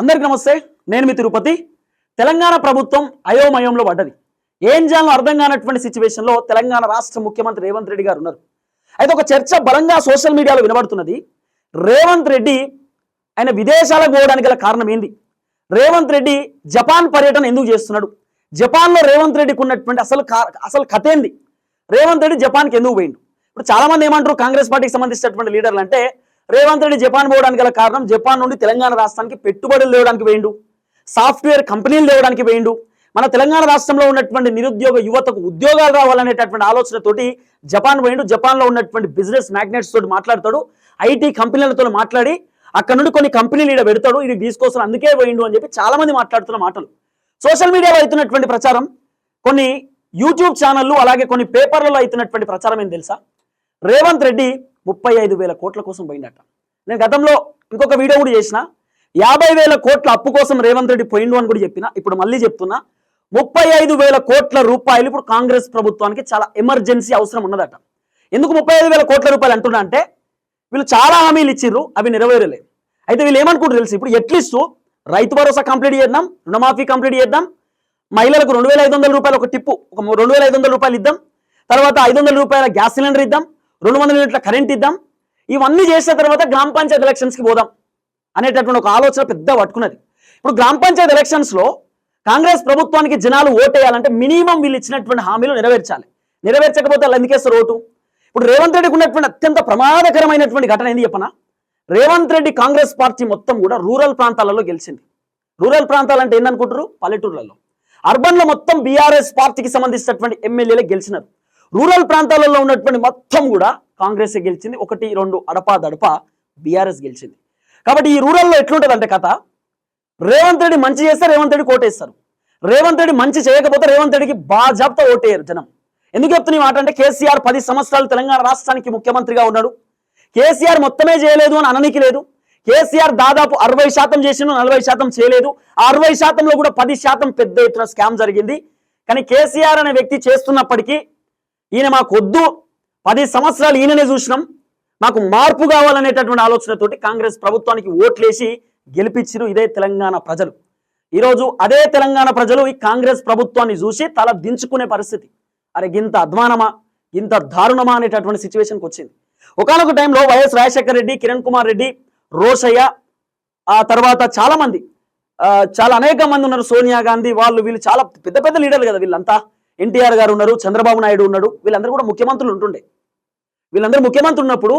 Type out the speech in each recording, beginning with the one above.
అందరికి నమస్తే నేను మీ తిరుపతి. తెలంగాణ ప్రభుత్వం అయోమయంలో పడ్డది. ఏం చేయాలో అర్థం కానటువంటి సిచ్యువేషన్లో తెలంగాణ రాష్ట్ర ముఖ్యమంత్రి రేవంత్ రెడ్డి గారు ఉన్నారు. అయితే ఒక చర్చ బలంగా సోషల్ మీడియాలో వినబడుతున్నది. రేవంత్ రెడ్డి ఆయన విదేశాలకు పోవడానికి గల కారణం ఏంది? రేవంత్ రెడ్డి జపాన్ పర్యటన ఎందుకు చేస్తున్నాడు? జపాన్లో రేవంత్ రెడ్డికి ఉన్నటువంటి అసలు అసలు కథ ఏంది? రేవంత్ రెడ్డి జపాన్కి ఎందుకు పోయిండు? ఇప్పుడు చాలా మంది ఏమంటారు కాంగ్రెస్ పార్టీకి సంబంధించినటువంటి లీడర్లు అంటే రేవంత్ రెడ్డి జపాన్ పోవడానికి గల కారణం జపాన్ నుండి తెలంగాణ రాష్ట్రానికి పెట్టుబడులు లేవడానికి వేయండు. సాఫ్ట్వేర్ కంపెనీలు లేవడానికి వేయండు. మన తెలంగాణ రాష్ట్రంలో ఉన్నటువంటి నిరుద్యోగ యువతకు ఉద్యోగాలు రావాలనేటటువంటి ఆలోచనతోటి జపాన్ పోయిండు. జపాన్లో ఉన్నటువంటి బిజినెస్ మ్యాగ్నెట్స్ తోటి మాట్లాడతాడు. ఐటీ కంపెనీలతో మాట్లాడి అక్కడ నుండి కొన్ని కంపెనీలు ఈడ పెడతాడు. ఇది తీసుకొస్తాను అందుకే పోయిండు అని చెప్పి చాలా మంది మాట్లాడుతున్న మాటలు. సోషల్ మీడియాలో అవుతున్నటువంటి ప్రచారం కొన్ని యూట్యూబ్ ఛానళ్ళు అలాగే కొన్ని పేపర్లలో అవుతున్నటువంటి ప్రచారం ఏం తెలుసా? రేవంత్ రెడ్డి ముప్పై ఐదు వేల కోట్ల కోసం పోయిండట నేను గతంలో ఇంకొక వీడియో కూడా చేసిన. యాభై వేల కోట్ల అప్పు కోసం రేవంత్ రెడ్డి పోయిండు అని కూడా చెప్పిన. ఇప్పుడు మళ్ళీ చెప్తున్నా. ముప్పై ఐదు వేల కోట్ల రూపాయలు ఇప్పుడు కాంగ్రెస్ ప్రభుత్వానికి చాలా ఎమర్జెన్సీ అవసరం ఉన్నదట. ఎందుకు ముప్పై ఐదు వేల కోట్ల రూపాయలు అంటున్నా అంటే వీళ్ళు చాలా హామీలు ఇచ్చిర్రు అవి నెరవేరలేదు అయితే వీళ్ళు ఏమనుకుంటారు తెలుసు? ఇప్పుడు ఎట్లీస్ట్ రైతు భరోసా కంప్లీట్ చేద్దాం రుణమాఫీ కంప్లీట్ చేద్దాం మహిళలకు రెండు వేల ఐదు వందల రూపాయలు ఒక టిప్పు ఒక మూడు- రెండు వేల ఐదు వందల రూపాయలు ఇద్దాం తర్వాత ఐదు వందల రూపాయల గ్యాస్ సిలిండర్ ఇద్దాం రెండు వందల యూనిట్ల కరెంట్ ఇద్దాం. ఇవన్నీ చేసిన తర్వాత గ్రామ పంచాయతీ ఎలక్షన్స్కి పోదాం అనేటటువంటి ఒక ఆలోచన పెద్ద పట్టుకున్నది. ఇప్పుడు గ్రామ పంచాయతీ ఎలక్షన్స్లో కాంగ్రెస్ ప్రభుత్వానికి జనాలు ఓటేయాలంటే మినిమం వీళ్ళు ఇచ్చినటువంటి హామీలు నెరవేర్చాలి. నెరవేర్చకపోతే వాళ్ళు ఎందుకేస్తారు ఓటు? ఇప్పుడు రేవంత్ రెడ్డికి ఉన్నటువంటి అత్యంత ప్రమాదకరమైనటువంటి ఘటన ఏంది చెప్పనా? రేవంత్ రెడ్డి కాంగ్రెస్ పార్టీ మొత్తం కూడా రూరల్ ప్రాంతాలలో గెలిచింది. రూరల్ ప్రాంతాలంటే ఏందనుకుంటారు పల్లెటూర్లలో. అర్బన్లో మొత్తం బీఆర్ఎస్ పార్టీకి సంబంధించినటువంటి ఎమ్మెల్యేలే గెలిచినారు. రూరల్ ప్రాంతాలలో ఉన్నటువంటి మొత్తం కూడా కాంగ్రెస్ గెలిచింది. ఒకటి రెండు అడపా దడప బీఆర్ఎస్ గెలిచింది. కాబట్టి ఈ రూరల్లో ఎట్లుంటుంది అంటే కథ? రేవంత్ రెడ్డి మంచి చేస్తే రేవంత్ రెడ్డి కోటేస్తారు. రేవంత్ రెడ్డి మంచి చేయకపోతే రేవంత్ రెడ్డికి బాజాబ్తో ఓటేయరు జనం. ఎందుకు చెప్తున్నా మాట అంటే కేసీఆర్ పది సంవత్సరాలు తెలంగాణ రాష్ట్రానికి ముఖ్యమంత్రిగా ఉన్నాడు. కేసీఆర్ మొత్తమే చేయలేదు అని అననికి లేదు. కేసీఆర్ దాదాపు అరవై శాతం చేసిన నలభై శాతం చేయలేదు. ఆ అరవై శాతంలో కూడా పది శాతం పెద్ద ఎత్తున స్కామ్ జరిగింది. కానీ కేసీఆర్ అనే వ్యక్తి చేస్తున్నప్పటికీ ఈయన మాకు వద్దు పది సంవత్సరాలు ఈయననే చూసినాం. మాకు మార్పు కావాలనేటటువంటి ఆలోచనతోటి కాంగ్రెస్ ప్రభుత్వానికి ఓట్లేసి గెలిపించిరు ఇదే తెలంగాణ ప్రజలు. ఈరోజు అదే తెలంగాణ ప్రజలు ఈ కాంగ్రెస్ ప్రభుత్వాన్ని చూసి తల దించుకునే పరిస్థితి. అరే ఇంత అధ్వానమా? ఇంత దారుణమా అనేటటువంటి సిచ్యువేషన్కి వచ్చింది. ఒకనొక టైంలో వైఎస్ రాజశేఖర రెడ్డి కిరణ్ కుమార్ రెడ్డి రోషయ్య ఆ తర్వాత చాలామంది చాలా అనేక మంది ఉన్నారు. సోనియా గాంధీ వాళ్ళు వీళ్ళు చాలా పెద్ద పెద్ద లీడర్లు కదా వీళ్ళంతా. ఎన్టీఆర్ గారు ఉన్నారు చంద్రబాబు నాయుడు ఉన్నాడు వీళ్ళందరూ కూడా ముఖ్యమంత్రులు ఉంటుండే. వీళ్ళందరూ ముఖ్యమంత్రులు ఉన్నప్పుడు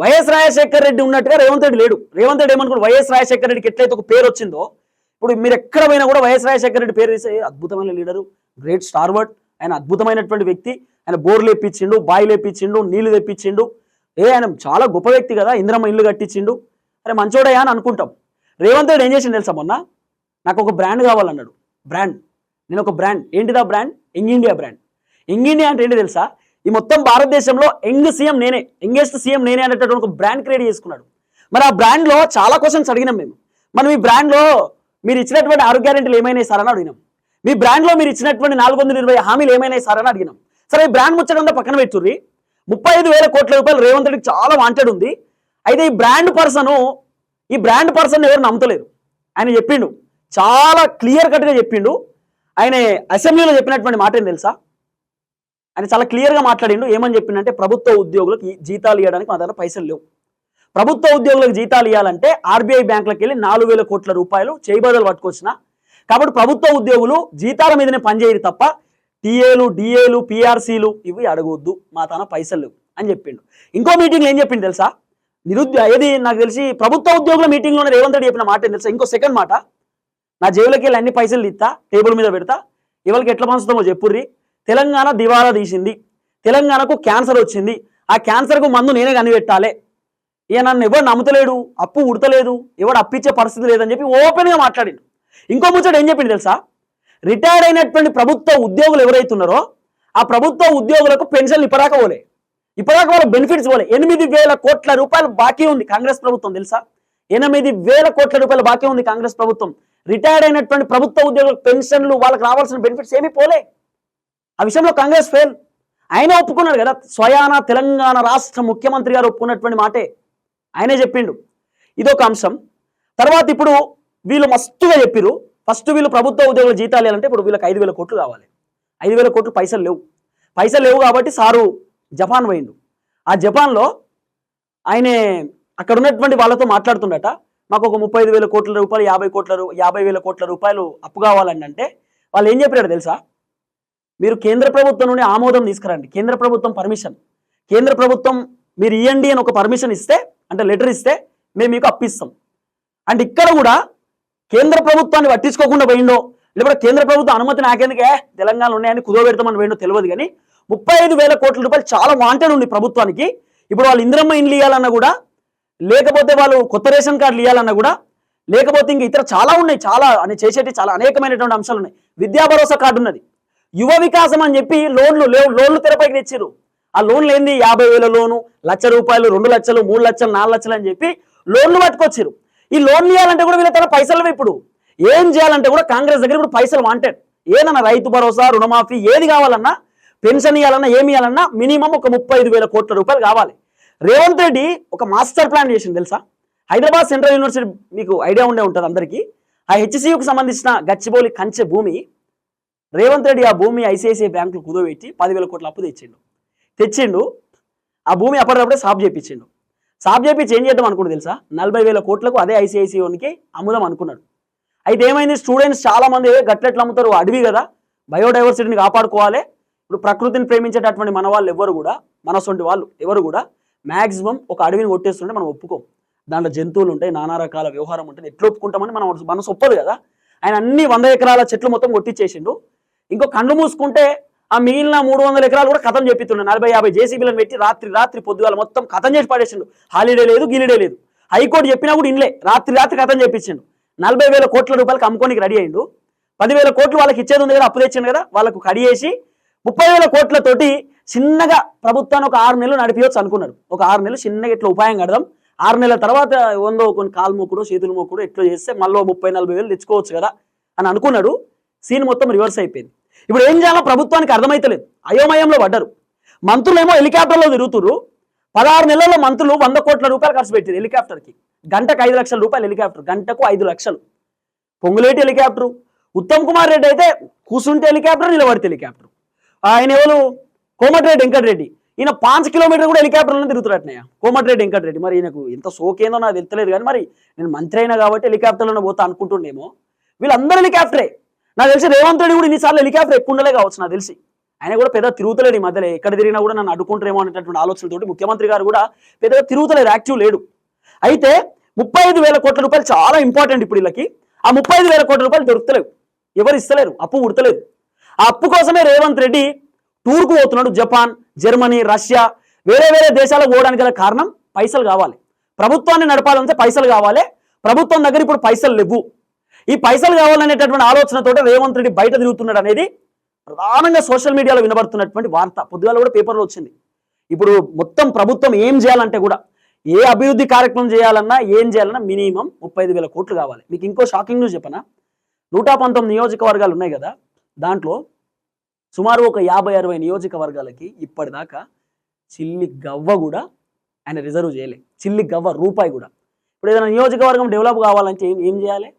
వైఎస్ రాజశేఖర రెడ్డి ఉన్నట్టుగా రేవంత్ రెడ్డి లేడు. రేవంత్ రెడ్డి ఏమనుకున్నాడు? వైఎస్ రాజశేఖర రెడ్డికి ఎట్లయితే ఒక పేరు వచ్చిందో ఇప్పుడు మీరు ఎక్కడ పోయినా కూడా వైఎస్ రాజశేఖర రెడ్డి పేరు తీసే అద్భుతమైన లీడరు గ్రేట్ స్టార్వర్డ్ ఆయన అద్భుతమైనటువంటి వ్యక్తి. ఆయన బోర్లు లేపించిండు బాయిలు లేపించిండు నీళ్ళు తెప్పించిండు. ఏ ఆయన చాలా గొప్ప వ్యక్తి కదా ఇంద్రమ్మ ఇల్లు కట్టించిండు. అరే మంచోడయా అని అనుకుంటాం. రేవంత్ రెడ్డి ఏం చేసిండు తెలుసా మొన్న? నాకు ఒక బ్రాండ్ కావాలన్నాడు. బ్రాండ్. నేను ఒక brand. ఏంటిదా brand? Young India brand. Young India అంటే ఏంటి తెలుసా? ఈ మొత్తం భారతదేశంలో యంగ్ సీఎం నేనే యంగెస్ట్ సీఎం నేనే అనేటటువంటి ఒక బ్రాండ్ క్రియేట్ చేసుకున్నాడు. మరి ఆ బ్రాండ్లో చాలా క్వశ్చన్స్ అడిగినాం మేము. మనం ఈ బ్రాండ్లో మీరు ఇచ్చినటువంటి ఆరోగ్య గ్యారెంటీలు ఏమైనా అని అడిగినాం. మీ బ్రాండ్లో మీరు ఇచ్చినటువంటి నాలుగు వందల ఇరవై హామీలు ఏమైనా సార్ అని అడిగినాం. సరే ఈ బ్రాండ్ ముచ్చటంతా పక్కన పెట్టుర్రి. ముప్పై ఐదు వేల కోట్ల రూపాయలు రేవంత్ రెడ్డికి చాలా వాంటెడ్ ఉంది. అయితే ఈ బ్రాండ్ పర్సన్ ఈ బ్రాండ్ పర్సన్ ఎవరు నమ్మతలేరు. ఆయన చెప్పిండు. చాలా క్లియర్ కట్గా చెప్పిండు. ఆయన అసెంబ్లీలో చెప్పినటువంటి మాట ఏం తెలుసా? ఆయన చాలా క్లియర్గా మాట్లాడిండు. ఏమని చెప్పిండంటే ప్రభుత్వ ఉద్యోగులకు జీతాలు ఇవ్వడానికి మా దగ్గర పైసలు లేవు. ప్రభుత్వ ఉద్యోగులకు జీతాలు ఇవ్వాలంటే ఆర్బీఐ బ్యాంకులకు వెళ్ళి నాలుగు వేల కోట్ల రూపాయలు చేయబదలు పట్టుకొచ్చిన. కాబట్టి ప్రభుత్వ ఉద్యోగులు జీతాల మీదనే పనిచేయరు తప్ప టీఏలు డిఏలు పిఆర్సీలు ఇవి అడగొద్దు. మా తన పైసలు లేవు అని చెప్పిండు. ఇంకో మీటింగ్లో ఏం చెప్పిండు తెలుసా? నిరుద్యోగ ఏది నాకు తెలిసి ప్రభుత్వ ఉద్యోగుల మీటింగ్లోనే రేవంత్ రెడ్డి చెప్పిన మాట ఏం తెలుసా? ఇంకో సెకండ్ మాట. నా జేబులకి వెళ్ళి అన్ని పైసలు ఇస్తా టేబుల్ మీద పెడతా. ఇవాళకి ఎట్లా పంచుతామో చెప్పుర్రి. తెలంగాణ దివాలా తీసింది. తెలంగాణకు క్యాన్సర్ వచ్చింది. ఆ క్యాన్సర్కు మందు నేనే కనిపెట్టాలి. ఇక నన్ను ఎవడు నమ్ముతలేడు అప్పు ఉడతలేదు ఎవడు అప్పిచ్చే పరిస్థితి లేదని చెప్పి ఓపెన్గా మాట్లాడిండు. ఇంకో ముచ్చట ఏం చెప్పింది తెలుసా? రిటైర్డ్ అయినటువంటి ప్రభుత్వ ఉద్యోగులు ఎవరైతున్నారో ఆ ప్రభుత్వ ఉద్యోగులకు పెన్షన్లు ఇప్పదాకా పోలే. ఇప్పటిదాకా వాళ్ళ బెనిఫిట్స్ పోలే. ఎనిమిది వేల కోట్ల రూపాయలు బాకీ ఉంది కాంగ్రెస్ ప్రభుత్వం తెలుసా? ఎనిమిది వేల కోట్ల రూపాయలు బాకీ ఉంది కాంగ్రెస్ ప్రభుత్వం. రిటైర్డ్ అయినటువంటి ప్రభుత్వ ఉద్యోగులకు పెన్షన్లు వాళ్ళకి రావాల్సిన బెనిఫిట్స్ ఏమీ పోలే. ఆ విషయంలో కాంగ్రెస్ ఫెయిల్ ఆయన ఒప్పుకున్నాడు కదా స్వయాన తెలంగాణ రాష్ట్ర ముఖ్యమంత్రి గారు ఒప్పుకున్నటువంటి మాటే. ఆయనే చెప్పిండు. ఇదొక అంశం. తర్వాత ఇప్పుడు వీళ్ళు మస్తుగా చెప్పిరు ఫస్ట్ వీళ్ళు ప్రభుత్వ ఉద్యోగుల జీతాలు ఇవ్వాలంటే ఇప్పుడు వీళ్ళకి ఐదు వేల కోట్లు కావాలి. ఐదు వేల కోట్లు పైసలు లేవు. పైసలు లేవు కాబట్టి సారు జపాన్ పోయిండు. ఆ జపాన్లో ఆయనే అక్కడ ఉన్నటువంటి వాళ్ళతో మాట్లాడుతుండట. మాకు ఒక ముప్పై ఐదు వేల కోట్ల రూపాయలు యాభై కోట్ల యాభై వేల కోట్ల రూపాయలు అప్పు కావాలని అంటే వాళ్ళు ఏం చెప్పారు తెలుసా? మీరు కేంద్ర ప్రభుత్వం నుండి ఆమోదం తీసుకురండి. కేంద్ర ప్రభుత్వం పర్మిషన్. కేంద్ర ప్రభుత్వం మీరు ఇవ్వండి అని ఒక పర్మిషన్ ఇస్తే అంటే లెటర్ ఇస్తే మేము మీకు అప్పిస్తాం అండ్ ఇక్కడ కూడా కేంద్ర ప్రభుత్వాన్ని పట్టించుకోకుండా పోయిండో లేకపోతే కేంద్ర ప్రభుత్వం అనుమతి నాకెందుకే? తెలంగాణ ఉన్నాయని కుదవబెడతామని పోయిండో తెలియదు కానీ ముప్పై ఐదు వేల కోట్ల రూపాయలు చాలా వాంటెడ్ ఉంది ప్రభుత్వానికి. ఇప్పుడు వాళ్ళు ఇందిరమ్మ ఇండ్లు ఇవ్వాలన్నా కూడా లేకపోతే వాళ్ళు కొత్త రేషన్ కార్డులు ఇవ్వాలన్నా కూడా లేకపోతే ఇంక ఇతర చాలా ఉన్నాయి చాలా అని చేసేటి చాలా అనేకమైనటువంటి అంశాలు ఉన్నాయి. విద్యా భరోసా కార్డు ఉన్నది. యువ వికాసం అని చెప్పి లోన్లు లేవు లోన్లు తెరపైకి తెచ్చారు ఆ లోన్లు ఏంది? యాభై వేల లోను లక్ష రూపాయలు రెండు లక్షలు మూడు లక్షలు నాలుగు లక్షలు అని చెప్పి లోన్లు పట్టుకొచ్చారు ఈ లోన్లు ఇవ్వాలంటే కూడా వీళ్ళ తన పైసలు ఇప్పుడు. ఏం చేయాలంటే కూడా కాంగ్రెస్ దగ్గర ఇప్పుడు పైసలు వాంటెడ్ ఏదన్నా రైతు భరోసా రుణమాఫీ ఏది కావాలన్నా పెన్షన్ ఇవ్వాలన్నా ఏమి ఇవ్వాలన్నా మినిమం ఒక ముప్పై ఐదు వేల కోట్ల రూపాయలు కావాలి. రేవంత్ రెడ్డి ఒక మాస్టర్ ప్లాన్ చేసింది తెలుసా? హైదరాబాద్ సెంట్రల్ యూనివర్సిటీ మీకు ఐడియా ఉండే ఉంటుంది అందరికీ. ఆ హెచ్సియుకు సంబంధించిన గచ్చిబౌలి కంచె భూమి రేవంత్ రెడ్డి ఆ భూమి ఐసిఐసిఐ బ్యాంకులు కుదోబెట్టి పదివేల కోట్ల అప్పు తెచ్చిండు. తెచ్చిండు ఆ భూమి అప్పటికప్పుడే సాఫ్ చేయించిండు సాఫ్ చేయించి ఏం చేద్దాం అనుకుంటు తెలుసా? నలభై వేల కోట్లకు అదే ఐసిఐసిఐకి అమ్ముదాం అనుకున్నాడు. అయితే ఏమైంది? స్టూడెంట్స్ చాలా మంది గట్లెట్లు అమ్ముతారు అడవి కదా. బయోడైవర్సిటీని కాపాడుకోవాలి. ఇప్పుడు ప్రకృతిని ప్రేమించేటటువంటి మన వాళ్ళు ఎవరు కూడా మనసొంటి వాళ్ళు ఎవరు కూడా మ్యాక్సిమం ఒక అడవిని కొట్టేస్తుంటే మనం ఒప్పుకోం. దాంట్లో జంతువులు ఉంటాయి నానా రకాల వ్యవహారం ఉంటుంది. ఎట్లా ఒప్పుకుంటామని మనం మనసు ఒప్పదు కదా. ఆయన అన్ని వంద ఎకరాల చెట్లు మొత్తం కొట్టించేసిండు ఇంకో కళ్ళు మూసుకుంటే ఆ మిగిలిన మూడు వందల ఎకరాలు కూడా కథం చెప్పిస్తుండే. నలభై యాభై జేసీబీలను పెట్టి రాత్రి రాత్రి పొద్దుగాల మొత్తం కథం చేసి పడేసిండు. హాలిడే లేదు గిలిడే లేదు. హైకోర్టు చెప్పినా కూడా ఇన్లే. రాత్రి రాత్రి కథం చెప్పించిండు నలభై వేల కోట్ల రూపాయలకు అమ్ముకోనికి రెడీ అయిండు. పదివేల కోట్లు వాళ్ళకి ఇచ్చేది ఉంది కదా అప్పు తెచ్చిండు కదా వాళ్ళకు కడిగేసి ముప్పై వేల కోట్లతోటి చిన్నగా ప్రభుత్వాన్ని ఒక ఆరు నెలలు నడిపించవచ్చు అనుకున్నారు. ఒక ఆరు నెలలు చిన్నగా ఇట్లా ఉపాయం కడదాం. ఆరు నెలల తర్వాత వందో కొన్ని కాలు మొక్కుడు చేతులు మొక్కుడు ఎట్లా చేస్తే మళ్ళీ ముప్పై నలభై వేలు తెచ్చుకోవచ్చు కదా అని అనుకున్నాడు. సీన్ మొత్తం రివర్స్ అయిపోయింది. ఇప్పుడు ఏం చేయాలో ప్రభుత్వానికి అర్థమైతలేదు. అయోమయంలో పడ్డారు. మంత్రులేమో హెలికాప్టర్లో తిరుగుతుర్రు. పదహారు నెలల్లో మంత్రులు వంద కోట్ల రూపాయలు ఖర్చు పెట్టారు హెలికాప్టర్కి. గంటకు ఐదు లక్షల రూపాయలు హెలికాప్టర్ గంటకు ఐదు లక్షలు. పొంగులేటి హెలికాప్టర్. ఉత్తమ్ కుమార్ రెడ్డి అయితే కూసుంటే హెలికాప్టర్ నిలబడితే హెలికాప్టర్. ఆయన ఎవరు? కోమటిరెడ్డి వెంకటరెడ్డి ఈయన పాంచ్ కిలోమీటర్ కూడా హెలికాప్టర్లను తిరుగుతున్నట్టున్నాయా కోమటిరెడ్డి వెంకటరెడ్డి మరి ఈయనకు ఎంత సోకేందో నాకు తెలియలేదు కానీ మరి నేను మంత్రి అయినా కాబట్టి హెలికాప్టర్లోనే పోతా అనుకుంటుండేమో. వీళ్ళందరూ హెలికాప్టరే. నాకు తెలిసి రేవంత్ రెడ్డి కూడా ఇన్నిసార్లు హెలికాప్టర్ ఎక్కువ ఉండలే కావచ్చు నాకు తెలిసి. ఆయన కూడా పెద్ద తిరుగుతలేడు ఈ మధ్యలో. ఎక్కడ తిరిగినా కూడా నన్ను అడ్డుకుంటారేమో అనేటటువంటి ఆలోచనతోటి ముఖ్యమంత్రి గారు కూడా పెద్దగా తిరుగుతలేరు యాక్టివ్ లేడు. అయితే ముప్పై ఐదు వేల కోట్ల రూపాయలు చాలా ఇంపార్టెంట్ ఇప్పుడు వీళ్ళకి. ఆ ముప్పై ఐదు వేల కోట్ల రూపాయలు దొరుకుతలేవు. ఎవరు ఇస్తలేరు. అప్పు ఉడతలేదు. ఆ అప్పు కోసమే రేవంత్ రెడ్డి టూర్కు పోతున్నాడు జపాన్ జర్మనీ రష్యా. వేరే వేరే దేశాలకు పోవడానికి గల కారణం పైసలు కావాలి. ప్రభుత్వాన్ని నడపాలంటే పైసలు కావాలి. ప్రభుత్వం దగ్గర ఇప్పుడు పైసలు లేవు. ఈ పైసలు కావాలనేటటువంటి ఆలోచనతో రేవంత్ రెడ్డి బయట తిరుగుతున్నాడు అనేది ప్రధానంగా సోషల్ మీడియాలో వినబడుతున్నటువంటి వార్త. పొద్దుగాల కూడా పేపర్లో వచ్చింది. ఇప్పుడు మొత్తం ప్రభుత్వం ఏం చేయాలంటే కూడా ఏ అభివృద్ధి కార్యక్రమం చేయాలన్నా ఏం చేయాలన్నా మినిమం ముప్పై ఐదు వేల కోట్లు కావాలి. మీకు ఇంకో షాకింగ్ న్యూస్ చెప్పనా? నూట పంతొమ్మిది నియోజకవర్గాలు ఉన్నాయి కదా. దాంట్లో సుమారు ఒక యాభై అరవై నియోజకవర్గాలకి ఇప్పటిదాకా చిల్లి గవ్వ కూడా ఆయన రిజర్వ్ చేయలే. చిల్లి గవ్వ రూపాయి కూడా. ఇప్పుడు ఏదైనా నియోజకవర్గం డెవలప్ కావాలంటే ఏం ఏం చేయాలి?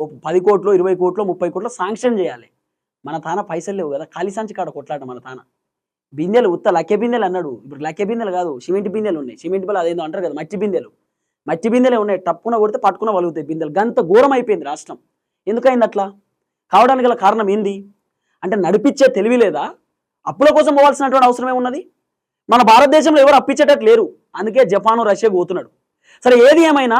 ఓ పది కోట్లు ఇరవై కోట్లు ముప్పై కోట్లు శాంక్షన్ చేయాలి. మన తాన పైసలు లేవు కదా. ఖాళీ సంచి కాడ కొట్లాట మన తాన. బిందెలు ఉత్త లక్కె బిందెలు అన్నాడు. ఇప్పుడు లక్కె బిందెలు కాదు సిమెంట్ బిందెలు ఉన్నాయి. సిమెంట్ బిల్లు అదేందో అంటారు కదా మట్టి బిందెలు. మట్టి బిందెలే ఉన్నాయి. టప్పున కొడితే పట్టుకున్న వలుగుతాయి బిందెలు. గంత ఘోరం అయిపోయింది రాష్ట్రం. ఎందుకైంది అట్లా? కావడానికి గల కారణం ఏంది? అంటే నడిపించే తెలివి లేదా? అప్పుల కోసం పోవాల్సినటువంటి అవసరమే ఉన్నది మన భారతదేశంలో ఎవరు అప్పించేటట్టు లేరు. అందుకే జపాను రష్యా పోతున్నాడు. సరే ఏది ఏమైనా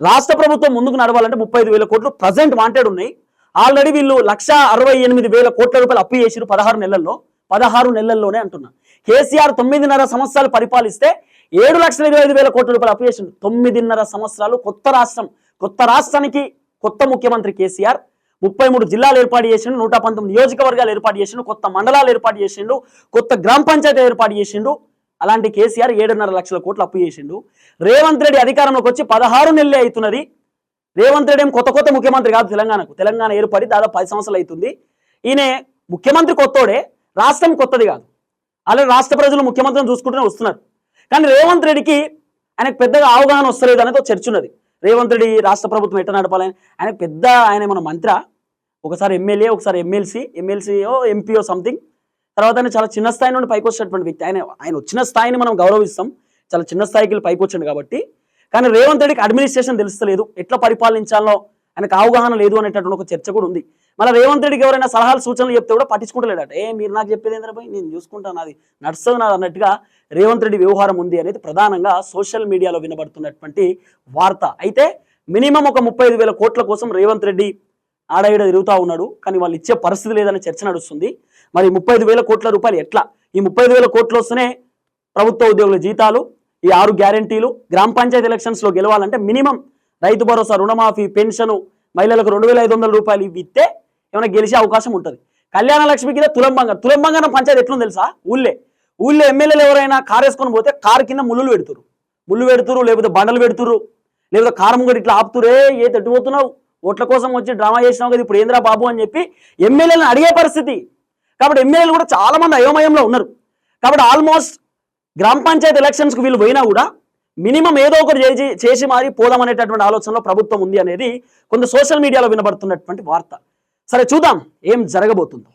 రాష్ట్ర ప్రభుత్వం ముందుకు నడవాలంటే ముప్పై ఐదు వేల కోట్లు ప్రజెంట్ వాంటెడ్ ఉన్నాయి. ఆల్రెడీ వీళ్ళు లక్ష అరవై ఎనిమిది వేల కోట్ల రూపాయలు అప్పు చేసిరు పదహారు నెలల్లో. పదహారు నెలల్లోనే అంటున్నా. కేసీఆర్ తొమ్మిదిన్నర సంవత్సరాలు పరిపాలిస్తే ఏడు లక్షల ఇరవై ఐదు వేల కోట్ల రూపాయలు అప్పు చేసిండు. తొమ్మిదిన్నర సంవత్సరాలు కొత్త రాష్ట్రం. కొత్త రాష్ట్రానికి కొత్త ముఖ్యమంత్రి కేసీఆర్. ముప్పై మూడు జిల్లాలు ఏర్పాటు చేసిండు నూట పంతొమ్మిది నియోజకవర్గాలు ఏర్పాటు చేసిండు కొత్త మండలాలు ఏర్పాటు చేసిండు కొత్త గ్రామ పంచాయతీ ఏర్పాటు చేసిండు అలాంటి కేసీఆర్ ఏడున్నర లక్షల కోట్లు అప్పు చేసిండు. రేవంత్ రెడ్డి అధికారంలోకి వచ్చి పదహారు నెలలే అవుతున్నది. రేవంత్ రెడ్డి ఏం కొత్త కొత్త ముఖ్యమంత్రి కాదు తెలంగాణకు. తెలంగాణ ఏర్పడి దాదాపు పది సంవత్సరాలు అవుతుంది. ఈయన ముఖ్యమంత్రి కొత్తోడే రాష్ట్రం కొత్తది కాదు. అలాగే రాష్ట్ర ప్రజలు ముఖ్యమంత్రిని చూసుకుంటూనే వస్తున్నారు. కానీ రేవంత్ రెడ్డికి ఆయనకు పెద్దగా అవగాహన వస్తలేదు అనేది ఒక చర్చ ఉన్నది. రేవంత్ రెడ్డి రాష్ట్ర ప్రభుత్వం ఎట్లా నడపాలని? ఆయన పెద్ద ఆయన మన మంత్ర? ఒకసారి ఎమ్మెల్యే ఒకసారి ఎమ్మెల్సీ ఎమ్మెల్సీయో ఎంపీఓ సంథింగ్. తర్వాత ఆయన చాలా చిన్న స్థాయి నుండి పైకి వచ్చినటువంటి వ్యక్తి. ఆయన ఆయన వచ్చిన స్థాయిని మనం గౌరవిస్తాం. చాలా చిన్న స్థాయికి పైకి వచ్చాడు కాబట్టి. కానీ రేవంత్ రెడ్డికి అడ్మినిస్ట్రేషన్ తెలుస్తలేదు. ఎట్లా పరిపాలించాలో ఆయనకు అవగాహన లేదు అనేటటువంటి ఒక చర్చ కూడా ఉంది. మళ్ళీ రేవంత్ రెడ్డికి ఎవరైనా సలహాలు సూచనలు చెప్తే కూడా పట్టించుకుంటలేడట. ఏ మీరు నాకు చెప్పేది ఏంటంటే నేను చూసుకుంటాను అది నడుస్తుంది నాది అన్నట్టుగా రేవంత్ రెడ్డి వ్యవహారం ఉంది అనేది ప్రధానంగా సోషల్ మీడియాలో వినబడుతున్నటువంటి వార్త. అయితే మినిమం ఒక ముప్పై ఐదు వేల కోట్ల కోసం రేవంత్ రెడ్డి ఆడ ఈడ తిరుగుతూ ఉన్నాడు. కానీ వాళ్ళు ఇచ్చే పరిస్థితి లేదనే చర్చ నడుస్తుంది. మరి ముప్పై వేల కోట్ల రూపాయలు ఎట్లా? ఈ ముప్పై ఐదు వేల కోట్లు వస్తేనే ప్రభుత్వ ఉద్యోగుల జీతాలు ఈ ఆరు గ్యారంటీలు గ్రామ పంచాయతీ ఎలక్షన్స్లో గెలవాలంటే మినిమం రైతు భరోసా రుణమాఫీ పెన్షను మహిళలకు రెండు వేల ఐదు వందల రూపాయలు ఇవి ఇస్తే ఏమైనా గెలిచే అవకాశం ఉంటుంది. కళ్యాణ లక్ష్మి కింద తులంబంగ తులంబంగన పంచాయతీ ఎట్లుంది తెలుసా? ఊళ్ళే. ఊళ్ళో ఎమ్మెల్యేలు ఎవరైనా కారు వేసుకొని పోతే కారు కింద ముళ్ళు పెడుతురు ముళ్ళు పెడుతురు లేకపోతే బండలు పెడుతురు లేకపోతే కారం కూడా ఇట్లా ఆపుతురే ఏ తట్టిపోతున్నావు ఓట్ల కోసం వచ్చి డ్రామా చేసినావు కదా ఇప్పుడు ఏంద్రా బాబు అని చెప్పి ఎమ్మెల్యేలను అడిగే పరిస్థితి. కాబట్టి ఎమ్మెల్యేలు కూడా చాలా మంది అయోమయంలో ఉన్నారు. కాబట్టి ఆల్మోస్ట్ గ్రామ పంచాయతీ ఎలక్షన్స్కి వీళ్ళు పోయినా కూడా మినిమం ఏదో ఒకటి చేసి చేసి మారి పోదామనేటటువంటి ఆలోచనలో ప్రభుత్వం ఉంది అనేది కొంత సోషల్ మీడియాలో వినబడుతున్నటువంటి వార్త. సరే చూద్దాం ఏం జరగబోతుందో.